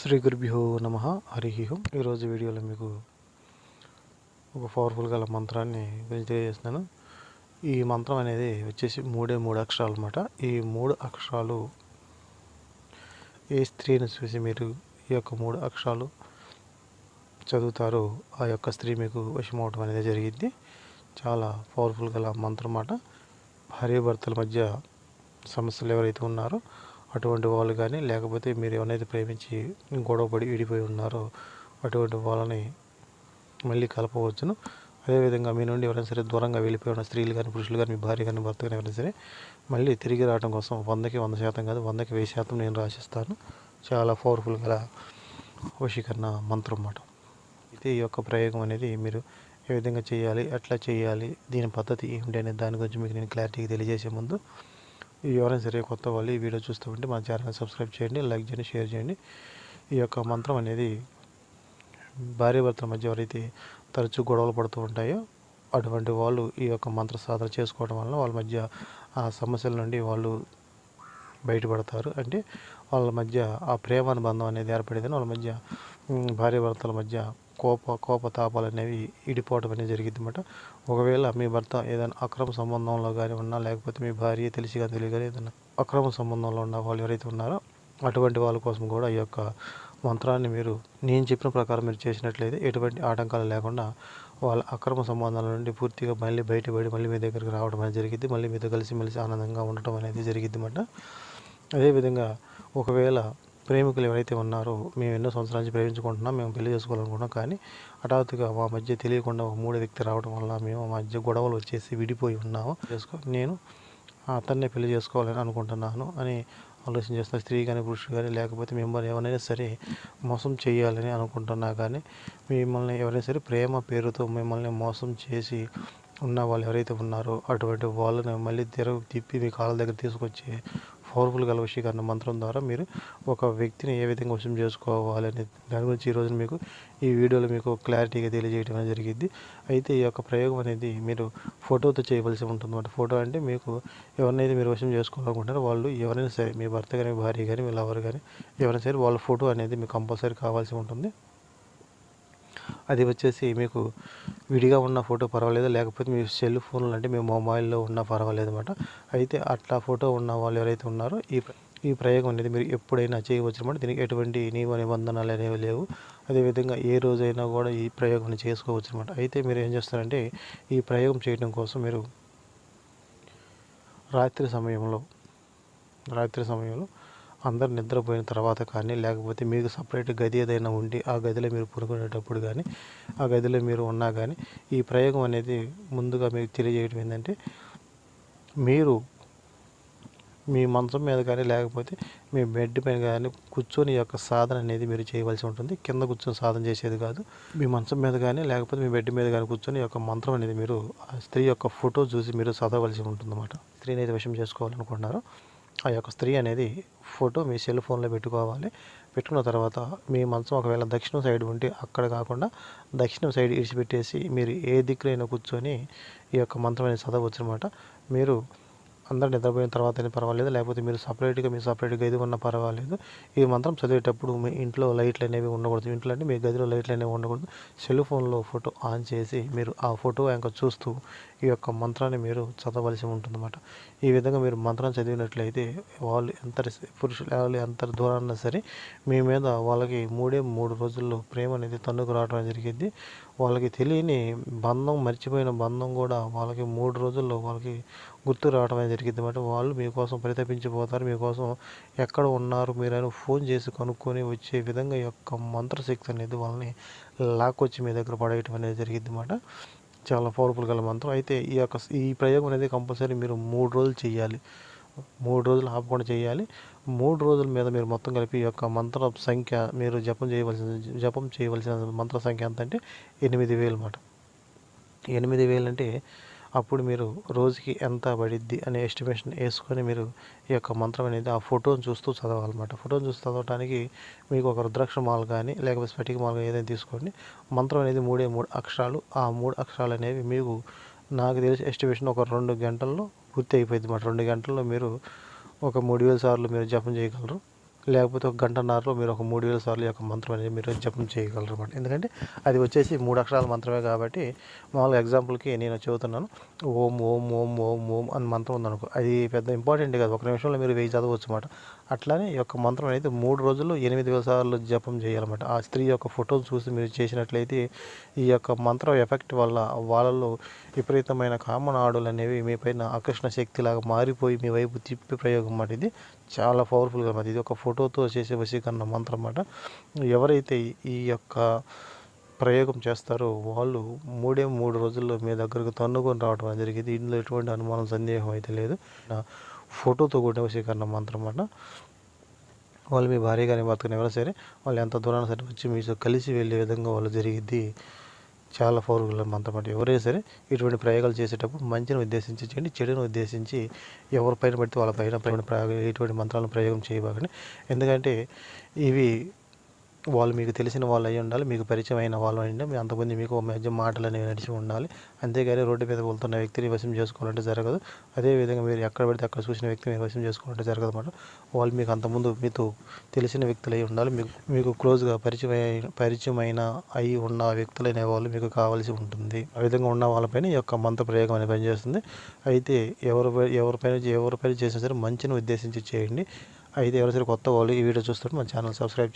శ్రీ గురుభ్యో నమ. హరి ఓం ఈరోజు వీడియోలో మీకు ఒక పవర్ఫుల్ గల మంత్రాన్ని గురించి తెలియజేస్తున్నాను. ఈ మంత్రం అనేది వచ్చేసి మూడే మూడు అక్షరాలు అన్నమాట. ఈ మూడు అక్షరాలు ఏ స్త్రీని చూసి మీరు ఈ యొక్క మూడు అక్షరాలు చదువుతారో ఆ యొక్క స్త్రీ మీకు వశమవటం అనేది జరిగింది. చాలా పవర్ఫుల్ గల మంత్రం అన్నమాట. భార్యాభర్తల మధ్య సమస్యలు ఎవరైతే ఉన్నారో అటువంటి వాళ్ళు కానీ లేకపోతే మీరు ఎవరైతే ప్రేమించి గొడవపడి విడిపోయి ఉన్నారో అటువంటి వాళ్ళని మళ్ళీ కలపవచ్చును. అదేవిధంగా మీ నుండి ఎవరైనా సరే దూరంగా వెళ్ళిపోయి ఉన్న స్త్రీలు కానీ పురుషులు కానీ మీ భార్య కానీ భర్త కానీ ఎవరైనా సరే మళ్ళీ తిరిగి రావడం కోసం వందకి వంద శాతం కాదు వందకి వెయ్యి శాతం నేను రాసిస్తాను. చాలా పవర్ఫుల్ గల వశీకరణ మంత్రం అన్నమాట. అయితే ఈ యొక్క ప్రయోగం అనేది మీరు ఏ విధంగా చేయాలి ఎట్లా చేయాలి దీని పద్ధతి ఏమిటి అనే దాని గురించి మీకు నేను క్లారిటీగా తెలియజేసే ముందు ఎవరైనా సరే కొత్త వాళ్ళు ఈ వీడియో చూస్తూ ఉంటే మా ఛానల్ సబ్స్క్రైబ్ చేయండి లైక్ చేయండి షేర్ చేయండి. ఈ యొక్క మంత్రం అనేది భార్యాభర్తల మధ్య ఎవరైతే తరచూ గొడవలు పడుతూ ఉంటాయో అటువంటి వాళ్ళు ఈ యొక్క మంత్ర సాధన చేసుకోవడం వలన వాళ్ళ మధ్య ఆ సమస్యల నుండి వాళ్ళు బయటపడతారు. అంటే వాళ్ళ మధ్య ఆ ప్రేమ అనుబంధం అనేది ఏర్పడేదని వాళ్ళ మధ్య భార్యాభర్తల మధ్య కోప కోపతాపాలు అనేవి ఇడిపోవడం అనేది జరిగింది అనమాట ఒకవేళ మీ భర్త ఏదైనా అక్రమ సంబంధంలో కానీ ఉన్నా లేకపోతే మీ భార్య తెలిసి కానీ తెలియదు కానీ ఏదైనా అక్రమ సంబంధంలో ఉన్న వాళ్ళు ఎవరైతే ఉన్నారో అటువంటి వాళ్ళ కోసం కూడా ఈ యొక్క మంత్రాన్ని మీరు నేను చెప్పిన ప్రకారం మీరు చేసినట్లయితే ఎటువంటి ఆటంకాలు లేకుండా వాళ్ళ అక్రమ సంబంధాల నుండి పూర్తిగా మళ్ళీ బయటపడి మళ్ళీ మీ దగ్గరికి రావడం అనేది జరిగింది మళ్ళీ మీతో కలిసిమెలిసి ఆనందంగా ఉండటం అనేది జరిగింది అన్నమాట అదేవిధంగా ఒకవేళ ప్రేమికులు ఎవరైతే ఉన్నారో మేము ఎన్నో సంవత్సరాల నుంచి ప్రేమించుకుంటున్నాం మేము పెళ్ళి చేసుకోవాలనుకున్నాం కానీ హఠాత్తుగా మా మధ్య తెలియకుండా ఒక మూడో వ్యక్తి రావడం వల్ల మేము మా మధ్య గొడవలు వచ్చేసి విడిపోయి ఉన్నాము. చేసుకో నేను అతన్నే పెళ్ళి చేసుకోవాలని అనుకుంటున్నాను అని ఆలోచన చేస్తున్న స్త్రీ కానీ పురుషుడు కానీ లేకపోతే మిమ్మల్ని ఎవరైనా సరే మోసం చేయాలని అనుకుంటున్నా కానీ మిమ్మల్ని ఎవరైనా సరే ప్రేమ పేరుతో మిమ్మల్ని మోసం చేసి ఉన్న వాళ్ళు ఎవరైతే ఉన్నారో అటువంటి వాళ్ళని మళ్ళీ తిరగ తిప్పి మీ కాళ్ళ దగ్గర తీసుకొచ్చి పవర్ఫుల్ గల వశీకరణ మంత్రం ద్వారా మీరు ఒక వ్యక్తిని ఏ విధంగా వశం చేసుకోవాలని దాని గురించి ఈరోజు మీకు ఈ వీడియోలో మీకు క్లారిటీగా తెలియజేయడం అనేది జరిగింది. అయితే ఈ యొక్క ప్రయోగం అనేది మీరు ఫోటోతో చేయవలసి ఉంటుంది ఫోటో అంటే మీకు ఎవరినైతే మీరు వశం చేసుకోవాలనుకుంటారో వాళ్ళు ఎవరైనా సరే మీ భర్త కానీ భార్య కానీ మీ లవర్ కానీ ఎవరైనా సరే వాళ్ళ ఫోటో అనేది మీకు కంపల్సరీ కావాల్సి ఉంటుంది. అది వచ్చేసి మీకు విడిగా ఉన్న ఫోటో పర్వాలేదు లేకపోతే మీ సెల్ ఫోన్లు అంటే మీ మొబైల్లో ఉన్న పర్వాలేదు అనమాట అయితే అట్లా ఫోటో ఉన్న వాళ్ళు ఎవరైతే ఉన్నారో ఈ ప్ర- ఈ ప్రయోగం అనేది మీరు ఎప్పుడైనా చేయవచ్చు అనమాట దీనికి ఎటువంటి నియమ నిబంధనలు అనేవి లేవు. అదేవిధంగా ఏ రోజైనా కూడా ఈ ప్రయోగం చేసుకోవచ్చు అనమాట అయితే మీరు ఏం చేస్తారంటే ఈ ప్రయోగం చేయడం కోసం మీరు రాత్రి సమయంలో రాత్రి సమయంలో అందరు నిద్రపోయిన తర్వాత కానీ లేకపోతే మీకు సపరేట్ గది ఏదైనా ఉండి ఆ గదిలో మీరు పడుకునేటప్పుడు కానీ ఆ గదిలో మీరు ఉన్నా కానీ ఈ ప్రయోగం అనేది ముందుగా మీకు తెలియజేయడం ఏంటంటే మీరు మీ మంచం మీద కానీ లేకపోతే మీ బెడ్ పైన కానీ కూర్చొని యొక్క సాధన అనేది మీరు చేయవలసి ఉంటుంది. కింద కూర్చొని సాధన చేసేది కాదు. మీ మంచం మీద కానీ లేకపోతే మీ బెడ్ మీద కానీ కూర్చొని యొక్క మంత్రం అనేది మీరు ఆ స్త్రీ యొక్క ఫోటో చూసి మీరు చదవవలసి ఉంటుందన్నమాట. స్త్రీని అయితే విషయం చేసుకోవాలనుకుంటున్నారు. ఆ యొక్క స్త్రీ అనేది ఫోటో మీ సెల్ ఫోన్లో పెట్టుకోవాలి. పెట్టుకున్న తర్వాత మీ మంచం ఒకవేళ దక్షిణం సైడ్ ఉంటే అక్కడ కాకుండా దక్షిణం సైడ్ ఇడిచిపెట్టేసి మీరు ఏ దిక్కులైనా కూర్చొని ఈ యొక్క మంత్రం అనేది చదవచ్చు అనమాట మీరు అందరు నిద్రపోయిన తర్వాత అయినా పర్వాలేదు లేకపోతే మీరు సపరేట్గా మీ సపరేట్ గది ఉన్నా పర్వాలేదు. ఈ మంత్రం చదివేటప్పుడు మీ ఇంట్లో లైట్లు అనేవి ఉండకూడదు. ఇంట్లో అంటే మీ గదిలో లైట్లు అనేవి ఉండకూడదు. సెల్ ఫోన్లో ఫోటో ఆన్ చేసి మీరు ఆ ఫోటో ఇంకా చూస్తూ ఈ యొక్క మంత్రాన్ని మీరు చదవలసి ఉంటుందన్నమాట. ఈ విధంగా మీరు మంత్రం చదివినట్లయితే వాళ్ళు ఎంత పురుషులు వాళ్ళు ఎంత దూరాన్న సరే మీ మీద వాళ్ళకి మూడే మూడు రోజుల్లో ప్రేమ అనేది తన్నుకు రావడం జరిగింది. వాళ్ళకి తెలియని బంధం మర్చిపోయిన బంధం కూడా వాళ్ళకి మూడు రోజుల్లో వాళ్ళకి గుర్తు రావడం అనేది జరిగింది అనమాట వాళ్ళు మీకోసం పరితపించిపోతారు మీకోసం ఎక్కడ ఉన్నారు మీరైనా ఫోన్ చేసి కనుక్కొని వచ్చే విధంగా యొక్క మంత్రశక్తి అనేది వాళ్ళని లాక్కొచ్చి మీ దగ్గర పడేయటం అనేది జరిగింది అనమాట చాలా పవర్ఫుల్ గల మంత్రం. అయితే ఈ యొక్క ఈ ప్రయోగం అనేది కంపల్సరీ మీరు మూడు రోజులు చేయాలి మూడు రోజులు ఆపకుండా చేయాలి మూడు రోజుల మీద మీరు మొత్తం కలిపి ఈ యొక్క మంత్ర సంఖ్య మీరు జపం చేయవలసిన జపం చేయవలసిన మంత్ర సంఖ్య ఎంత అంటే ఎనిమిది వేలు అన్నమాట ఎనిమిది వేలు అంటే అప్పుడు మీరు రోజుకి ఎంత పడిద్ది అనే ఎస్టిమేషన్ వేసుకొని మీరు ఈ యొక్క మంత్రం అనేది ఆ ఫోటోని చూస్తూ చదవాలన్నమాట. ఫోటోని చూస్తూ చదవడానికి మీకు ఒక రుద్రాక్ష మాల కానీ లేకపోతే స్ఫటిక మాల కానీ ఏదైనా తీసుకోండి. మంత్రం అనేది మూడే మూడు అక్షరాలు. ఆ మూడు అక్షరాలు అనేవి మీకు నాకు తెలిసి ఎస్టిమేషన్ ఒక రెండు గంటల్లో పూర్తి అయిపోయింది అన్నమాట. రెండు గంటల్లో మీరు ఒక మూడు వేల సార్లు మీరు జపం చేయగలరు. లేకపోతే ఒక గంటన్నరలో మీరు ఒక మూడు వేల సార్లు ఈ యొక్క మంత్రం అనేది మీరు జపం చేయగలరు అనమాట ఎందుకంటే అది వచ్చేసి మూడు అక్షరాల మంత్రమే కాబట్టి మామూలుగా ఎగ్జాంపుల్కి నేను చదువుతున్నాను ఓం ఓం ఓం ఓం ఓం అని మంత్రం ఉందనుకో అది పెద్ద ఇంపార్టెంట్ కాదు. ఒక నిమిషంలో మీరు వెయ్యి చదవచ్చు అనమాట అట్లానే ఈ యొక్క మంత్రం అనేది మూడు రోజులు ఎనిమిది సార్లు జపం చేయాలన్నమాట. ఆ స్త్రీ యొక్క ఫోటోలు చూసి మీరు చేసినట్లయితే ఈ యొక్క మంత్రం ఎఫెక్ట్ వల్ల వాళ్ళలో విపరీతమైన కామనాడులు అనేవి మీ పైన ఆకర్షణ శక్తిలాగా మారిపోయి మీ వైపు తిప్పి ప్రయోగం అన్నమాట. ఇది చాలా పవర్ఫుల్గా అన్నమాట. ఇది ఒక ఫోటోతో చేసే వశీకరణ మంత్రం అన్నమాట. ఎవరైతే ఈ యొక్క ప్రయోగం చేస్తారో వాళ్ళు మూడే మూడు రోజుల్లో మీ దగ్గరకు తన్నుకొని రావడం జరిగింది. ఇందులో ఎటువంటి అనుమానం సందేహం అయితే లేదు. నా ఫోటోతో కూడిన వశీకరణ మంత్రం అన్నమాట వాళ్ళు మీ భార్య కానీ భర్త కానీ ఎవరైనా సరే వాళ్ళు ఎంత దూరాన సరే వచ్చి మీతో కలిసి వెళ్ళే విధంగా వాళ్ళు జరిగిద్ది చాలా పవర్ఫుల్ మంత్రం అంటే ఎవరైనా సరే ఇటువంటి ప్రయోగాలు చేసేటప్పుడు మంచిని ఉద్దేశించి చేయండి చెడును ఉద్దేశించి ఎవరి పైన పడితే వాళ్ళ పైన పైన ప్రయోగం ఇటువంటి మంత్రాలను ప్రయోగం చేయబాకండి. ఎందుకంటే ఇవి వాళ్ళు మీకు తెలిసిన వాళ్ళు అయి ఉండాలి మీకు పరిచయం అయిన వాళ్ళు అయి ఉండాలి అంతకుముందు అంతమంది మీకు మధ్య మాటలు అనేవి నడిచి ఉండాలి. అంతేగాని రోడ్డు మీద వెళ్తున్న వ్యక్తిని వశం చేసుకోవాలంటే జరగదు. అదేవిధంగా మీరు ఎక్కడ పడితే అక్కడ చూసిన వ్యక్తిని మీరు వశం చేసుకోవాలంటే జరగదు అన్నమాట. వాళ్ళు మీకు అంతకుముందు మీతో తెలిసిన వ్యక్తులు అయి ఉండాలి మీకు మీకు క్లోజ్గా పరిచయం పరిచయం పరిచయమైన అయి ఉన్న వ్యక్తులు అనే వాళ్ళు మీకు కావాల్సి ఉంటుంది. ఆ విధంగా ఉన్న వాళ్ళపైన ఈ యొక్క మంత్ర ప్రయోగం అనేది పనిచేస్తుంది. అయితే ఎవరి ఎవరిపైన ఎవరిపైన చేసినా సరే మంచిని ఉద్దేశించి చేయండి. అయితే ఎవరైనా సరే కొత్త వాళ్ళు ఈ వీడియో చూస్తుంటే మన ఛానల్ సబ్స్క్రైబ్